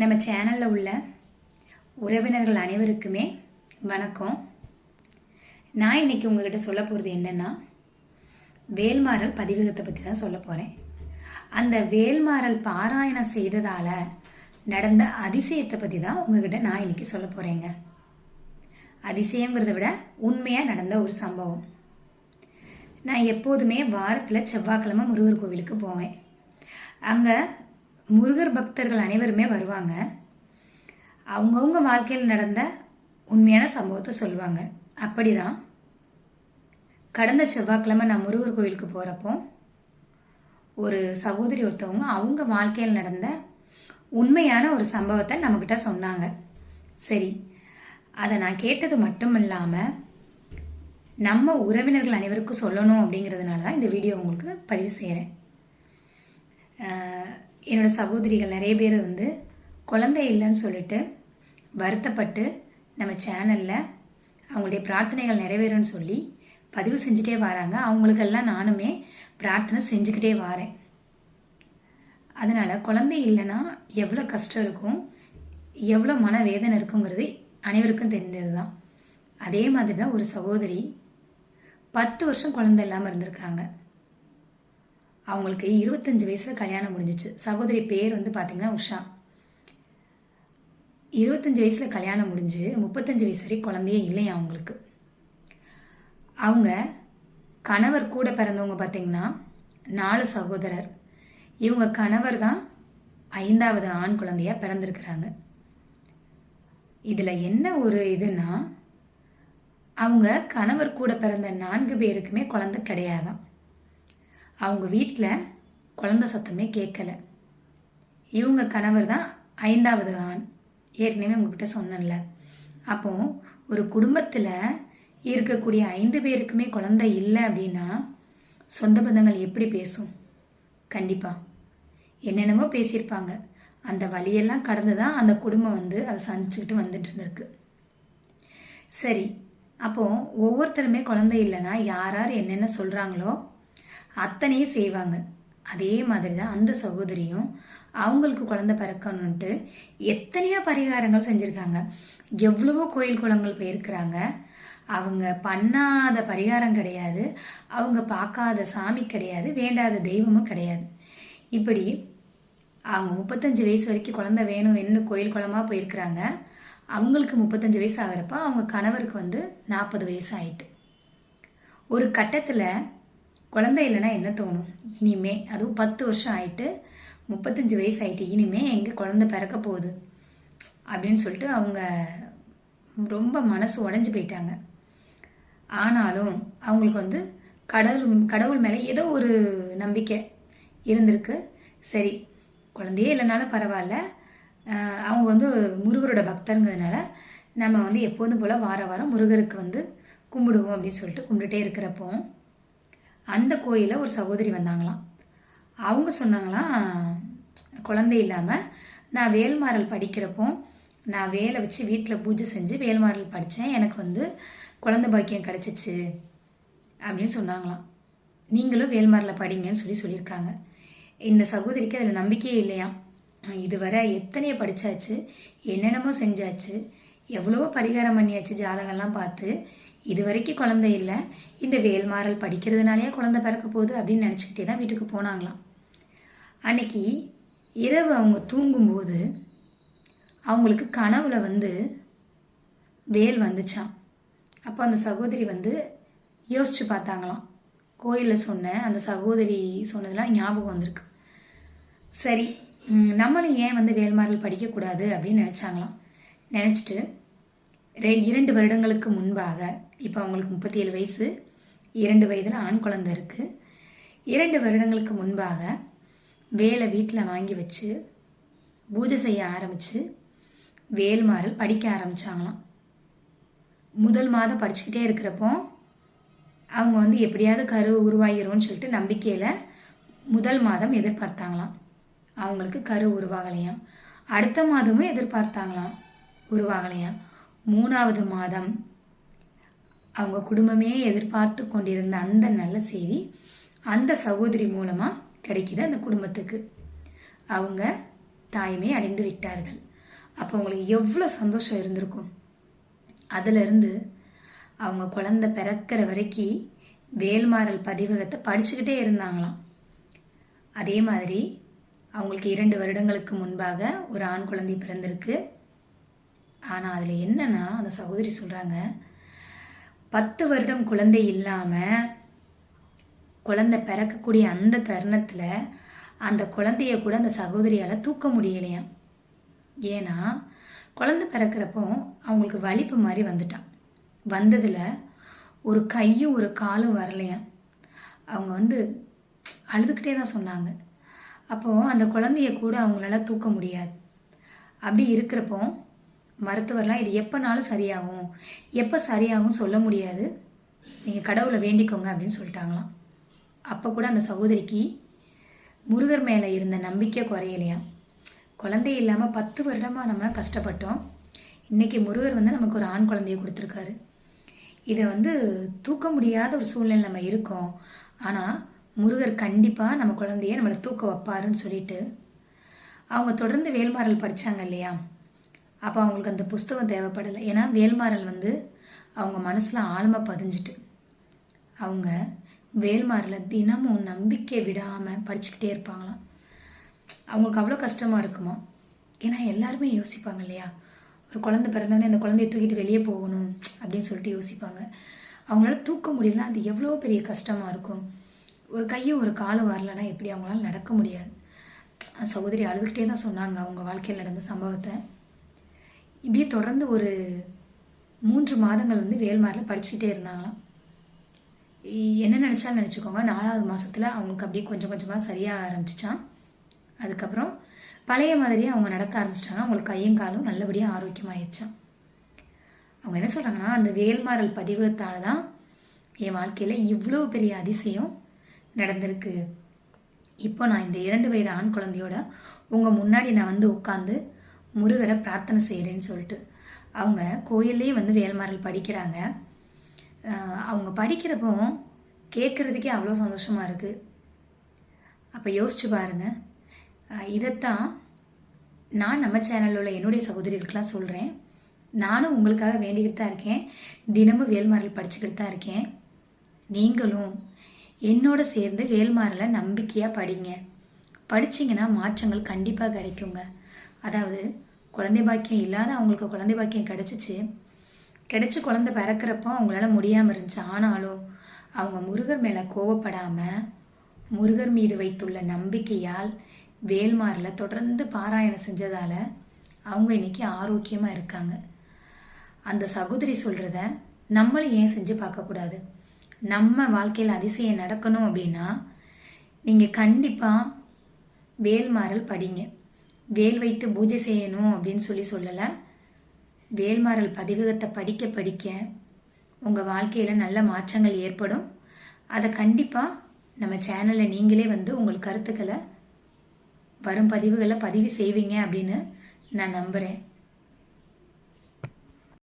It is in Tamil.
நம்ம சேனலில் உள்ள உறவினர்கள் அனைவருக்குமே வணக்கம். நான் இன்றைக்கி உங்ககிட்ட சொல்ல போகிறது என்னென்னா வேல்மாறல் பதிவகத்தை பற்றி தான் சொல்ல போகிறேன் அந்த வேல்மாறல் பாராயணம் செய்ததால் நடந்த அதிசயத்தை பற்றி தான் உங்ககிட்ட நான் இன்னைக்கு சொல்ல போகிறேங்க அதிசயங்கிறத விட உண்மையாக நடந்த ஒரு சம்பவம். நான் எப்போதுமே வாரத்தில் செவ்வாய்க்கிழமை முருகர் கோவிலுக்கு போவேன். அங்கே முருகர் பக்தர்கள் அனைவருமே வருவாங்க. அவங்கவுங்க வாழ்க்கையில் நடந்த உண்மையான சம்பவத்தை சொல்லுவாங்க அப்படி தான் கடந்த செவ்வாய்க்கிழமை நான் முருகர் கோவிலுக்கு போகிறப்போ ஒரு சகோதரி ஒருத்தவங்க அவங்க வாழ்க்கையில் நடந்த உண்மையான ஒரு சம்பவத்தை நம்மக்கிட்ட சொன்னாங்க. சரி அதை நான் கேட்டது மட்டும் இல்லாமல் நம்ம உறவினர்கள் அனைவருக்கும் சொல்லணும் அப்படிங்கிறதுனால தான் இந்த வீடியோ உங்களுக்கு பதிவு செய்கிறேன் என்னோட சகோதரிகள் நிறைய பேர் வந்து குழந்தை இல்லைன்னு சொல்லிட்டு வருத்தப்பட்டு நம்ம சேனலில் அவங்களுடைய பிரார்த்தனைகள் நிறைவேறும்னு சொல்லி பதிவு செஞ்சுட்டே வராங்க. அவங்களுக்கெல்லாம் நானுமே பிரார்த்தனை செஞ்சுக்கிட்டே வரேன். அதனால் குழந்தை இல்லைன்னா எவ்வளோ கஷ்டம் இருக்கும் எவ்வளோ மன வேதனை இருக்குங்கிறது அனைவருக்கும் தெரிந்தது தான் அதே மாதிரி தான் ஒரு சகோதரி பத்து வருஷம் குழந்தை இல்லாமல் இருந்திருக்காங்க. அவங்களுக்கு இருபத்தஞ்சி வயசில் கல்யாணம் முடிஞ்சிச்சு. சகோதரி பேர் வந்து பார்த்திங்கன்னா உஷா. இருபத்தஞ்சி வயசில் கல்யாணம் முடிஞ்சு முப்பத்தஞ்சு வயசு வரைக்கும் குழந்தையே இல்லையா அவங்களுக்கு? அவங்க கணவர் கூட பிறந்தவங்க பார்த்திங்கன்னா நாலு சகோதரர். இவங்க கணவர் தான் ஐந்தாவது ஆண் குழந்தையாக பிறந்திருக்கிறாங்க. இதில் என்ன ஒரு இதுன்னா அவங்க கணவர் கூட பிறந்த நான்கு பேருக்குமே குழந்தை கிடையாதான் அவங்க வீட்டில் குழந்த சத்தமே கேட்கல இவங்க கணவர் தான் ஐந்தாவது ஆண். ஏற்கனவே உங்ககிட்ட சொன்னேன்ல. அப்போ ஒரு குடும்பத்தில் இருக்கக்கூடிய ஐந்து பேருக்குமே குழந்தை இல்லை அப்படின்னா சொந்த பந்தங்கள் எப்படி பேசும்? கண்டிப்பாக என்னென்னமோ பேசியிருப்பாங்க. அந்த வழியெல்லாம் கடந்து தான் அந்த குடும்பம் வந்து அதை சந்திச்சுக்கிட்டு வந்துட்டு இருந்திருக்கு. சரி அப்போது ஒவ்வொருத்தருமே குழந்தை இல்லைன்னா யார் யார் என்னென்ன சொல்கிறாங்களோ அத்தனையும் செய்வாங்க. அதே மாதிரி தான் அந்த சகோதரியும் அவங்களுக்கு குழந்தை பிறக்கணுன்ட்டு எத்தனையோ பரிகாரங்கள் செஞ்சுருக்காங்க. எவ்வளவோ கோயில் குளங்கள் போயிருக்கிறாங்க. அவங்க பண்ணாத பரிகாரம் கிடையாது. அவங்க பார்க்காத சாமி கிடையாது. வேண்டாத தெய்வமும் கிடையாது. இப்படி அவங்க முப்பத்தஞ்சு வயசு வரைக்கும் குழந்தை வேணும் வேணும்னு கோயில் குளமாக போயிருக்கிறாங்க. அவங்களுக்கு முப்பத்தஞ்சு வயசு ஆகிறப்ப அவங்க கணவருக்கு வந்து நாற்பது வயசு ஆயிட்டு. ஒரு கட்டத்தில் குழந்தை இல்லைன்னா என்ன தோணும்? இனிமே அதுவும் பத்து வருஷம் ஆயிட்டு முப்பத்தஞ்சு வயசு ஆகிட்டு இனிமே எங்கே குழந்தை பிறக்க போகுது? அப்படின்னு சொல்லிட்டு அவங்க ரொம்ப மனசு உடஞ்சி போயிட்டாங்க. ஆனாலும் அவங்களுக்கு வந்து கடவுள் கடவுள் மேலே ஏதோ ஒரு நம்பிக்கை இருந்திருக்கு. சரி குழந்தையே இல்லைனாலும் பரவாயில்ல. அவங்க வந்து முருகரோட பக்தருங்கிறதுனால நம்ம வந்து எப்போதும் போல் வார வாரம் முருகருக்கு வந்து கும்பிடுவோம் அப்படின்னு சொல்லிட்டு கும்பிட்டுட்டே இருக்கிறப்போ அந்த கோயிலில் ஒரு சகோதரி வந்தாங்களாம். அவங்க சொன்னாங்களாம் குழந்தை இல்லாமல் நான் வேல்மாறல் படிக்கிறப்போ நான் வேலை வச்சு வீட்டில் பூஜை செஞ்சு வேல்மாறல் படித்தேன் எனக்கு வந்து குழந்தை பாக்கியம் கிடச்சிச்சு அப்படின்னு சொன்னாங்களாம். நீங்களும் வேல்மாரில் படிங்கன்னு சொல்லி சொல்லியிருக்காங்க. இந்த சகோதரிக்கு அதில் நம்பிக்கையே இல்லையா இதுவரை எத்தனையோ படித்தாச்சு என்னென்னமோ செஞ்சாச்சு. எவ்வளவோ பரிகாரம் பண்ணியாச்சு ஜாதகம்லாம் பார்த்து. இது வரைக்கும் குழந்தை இல்லை. இந்த வேல்மாறல் படிக்கிறதுனாலே குழந்தை பிறக்க போகுது அப்படின்னு நினச்சிக்கிட்டே தான் வீட்டுக்கு போனாங்களாம். அன்னைக்கு இரவு அவங்க தூங்கும்போது அவங்களுக்கு கனவுல வந்து வேல் வந்துச்சான் அப்போ அந்த சகோதரி வந்து யோசித்து பார்த்தாங்களாம். கோயிலில் சொன்ன அந்த சகோதரி சொன்னதெல்லாம் ஞாபகம் வந்திருக்கு. சரி நம்மளும் ஏன் வந்து வேல்மாறல் படிக்கக்கூடாது அப்படின்னு நினச்சாங்களாம். நினச்சிட்டு ரெ இரண்டு வருடங்களுக்கு முன்பாக இப்போ அவங்களுக்கு முப்பத்தி ஏழு வயசு இரண்டு வயதில் ஆண் குழந்தை இருக்குது இரண்டு வருடங்களுக்கு முன்பாக வேலை வீட்டில் வாங்கி வச்சு பூஜை செய்ய ஆரம்பித்து வேல்மாறல் படிக்க ஆரம்பித்தாங்களாம் முதல் மாதம் படிச்சுக்கிட்டே இருக்கிறப்போ அவங்க வந்து எப்படியாவது கரு உருவாகிரும்னு சொல்லிட்டு நம்பிக்கையில் முதல் மாதம் எதிர்பார்த்தாங்களாம். அவங்களுக்கு கரு உருவாகலையாம். அடுத்த மாதமும் எதிர்பார்த்தாங்களாம். உருவாகலையா? மூணாவது மாதம். அவங்க குடும்பமே எதிர்பார்த்து கொண்டிருந்த அந்த நல்ல செய்தி அந்த சகோதரி மூலமாக கிடைக்கிது அந்த குடும்பத்துக்கு. அவங்க தாய்மை அடைந்து விட்டார்கள். அப்போ அவங்களுக்கு எவ்வளோ சந்தோஷம் இருந்திருக்கும்? அதிலிருந்து அவங்க குழந்தை பிறக்கிற வரைக்கும் வேல்மாறல் பதிவகத்தை படிச்சுக்கிட்டே இருந்தாங்களாம். அதே மாதிரி அவங்களுக்கு இரண்டு வருடங்களுக்கு முன்பாக ஒரு ஆண் குழந்தை பிறந்திருக்கு. ஆனால் அதில் என்னென்னா அந்த சகோதரி சொல்கிறாங்க பத்து வருடம் குழந்தை இல்லாமல் குழந்தை பிறக்கக்கூடிய அந்த தருணத்தில் அந்த குழந்தைய கூட அந்த சகோதரியால் தூக்க முடியலையாம் ஏன்னா குழந்தை பிறக்கிறப்போ அவங்களுக்கு வலிப்பு மாதிரி வந்துட்டான். வந்ததில் ஒரு கையும் ஒரு காலும் வரலையாம் அவங்க வந்து அழுதுகிட்டே தான் சொன்னாங்க. அப்போது அந்த குழந்தைய கூட அவங்களால தூக்க முடியாது. அப்படி இருக்கிறப்போ மருத்துவர்லாம் இது எப்போனாலும் சரியாகும். எப்போ சரியாகும்னு சொல்ல முடியாது. நீங்கள் கடவுளை வேண்டிக்கோங்க அப்படின்னு சொல்லிட்டாங்களாம். அப்போ கூட அந்த சகோதரிக்கு முருகர் மேலே இருந்த நம்பிக்கை குறையலையா குழந்தை இல்லாமல் பத்து வருடமாக நம்ம கஷ்டப்பட்டோம். இன்றைக்கி முருகர் வந்து நமக்கு ஒரு ஆண் குழந்தைய கொடுத்துருக்காரு. இதை வந்து தூக்க முடியாத ஒரு சூழ்நிலை நம்ம இருக்கோம். ஆனால் முருகர் கண்டிப்பாக நம்ம குழந்தைய நம்மளை தூக்க வைப்பாருன்னு சொல்லிட்டு அவங்க தொடர்ந்து வேல்மாறல் படித்தாங்க இல்லையா? அப்போ அவங்களுக்கு அந்த புஸ்தகம் தேவைப்படலை. ஏன்னா வேல்மாறல் வந்து அவங்க மனசில் ஆழமாக பதிஞ்சிட்டு. அவங்க வேல்மாரில் தினமும் நம்பிக்கை விடாமல் படிச்சுக்கிட்டே இருப்பாங்களாம். அவங்களுக்கு அவ்வளோ கஷ்டமாக இருக்குமா? ஏன்னா எல்லாருமே யோசிப்பாங்க இல்லையா? ஒரு குழந்தை பிறந்தவொடனே அந்த குழந்தைய தூக்கிட்டு வெளியே போகணும் அப்படின்னு சொல்லிட்டு யோசிப்பாங்க. அவங்களால தூக்க முடியலன்னா அது எவ்வளோ பெரிய கஷ்டமாக இருக்கும்? ஒரு கையும் ஒரு காலும் வரலன்னா எப்படி அவங்களால நடக்க முடியாது? சகோதரி அழுதுகிட்டே தான் சொன்னாங்க அவங்க வாழ்க்கையில் நடந்த சம்பவத்தை. இப்படியே தொடர்ந்து ஒரு மூன்று மாதங்கள் வந்து வேல்மாரில் படிச்சுக்கிட்டே இருந்தாங்களாம். என்ன நினச்சாலும் நினச்சிக்கோங்க. நாலாவது மாதத்தில் அவங்களுக்கு அப்படியே கொஞ்சம் கொஞ்சமாக சரியாக ஆரம்பிச்சிச்சான் அதுக்கப்புறம் பழைய மாதிரியே அவங்க நடக்க ஆரம்பிச்சிட்டாங்க. அவங்களுக்கு கையும் காலும் நல்லபடியாக ஆரோக்கியமாயிருச்சான் அவங்க என்ன சொல்கிறாங்கன்னா அந்த வேல்மாறல் பதிவகத்தால் தான் என் வாழ்க்கையில் இவ்வளோ பெரிய அதிசயம் நடந்திருக்கு. இப்போ நான் இந்த இரண்டு வயது ஆண் குழந்தையோட உங்கள் முன்னாடி நான் வந்து உட்காந்து முருகரை பிரார்த்தனை செய்கிறேன்னு சொல்லிட்டு. அவங்க கோயில்லே வந்து வேல்மாறல் படிக்கிறாங்க. அவங்க படிக்கிறப்போ கேட்குறதுக்கே அவ்வளோ சந்தோஷமாக இருக்குது அப்போ யோசிச்சு பாருங்க. இதைத்தான் நான் நம்ம சேனலில் உள்ள என்னுடைய சகோதரிகளுக்கெலாம் சொல்கிறேன் நானும் உங்களுக்காக வேண்டிக்கிட்டு தான் இருக்கேன். தினமும் வேல்மாறல் படிச்சுக்கிட்டு தான் இருக்கேன். நீங்களும் என்னோட சேர்ந்து வேல்மாறலை நம்பிக்கையாக படிங்க. படிச்சீங்கன்னா மாற்றங்கள் கண்டிப்பாக கிடைக்குங்க. அதாவது குழந்தை பாக்கியம் இல்லாத அவங்களுக்கு குழந்தை பாக்கியம் கிடச்சிச்சு. கிடைச்சி குழந்தை பிறக்கிறப்போ அவங்களால முடியாமல் இருந்துச்சு. ஆனாலும் அவங்க முருகர் மேலே கோவப்படாமல் முருகர் மீது வைத்துள்ள நம்பிக்கையால் வேல்மாரில் தொடர்ந்து பாராயணம் செஞ்சதால் அவங்க இன்னைக்கு ஆரோக்கியமாக இருக்காங்க. அந்த சகோதரி சொல்கிறத நம்மளும் ஏன் செஞ்சு பார்க்கக்கூடாது நம்ம வாழ்க்கையில் அதிசயம் நடக்கணும் அப்படின்னா நீங்கள் கண்டிப்பாக வேல்மாறல் படிங்க. வேல் வைத்து பூஜை செய்யணும் அப்படின்னு சொல்லி சொல்லலை. வேல்மாறல் பதிவகத்தை படிக்க படிக்க உங்கள் வாழ்க்கையில் நல்ல மாற்றங்கள் ஏற்படும். அதை கண்டிப்பாக நம்ம சேனலில் நீங்களே வந்து உங்கள் கருத்துக்களை வரும் பதிவுகளை பதிவு செய்வீங்க அப்படின்னு நான் நம்புகிறேன்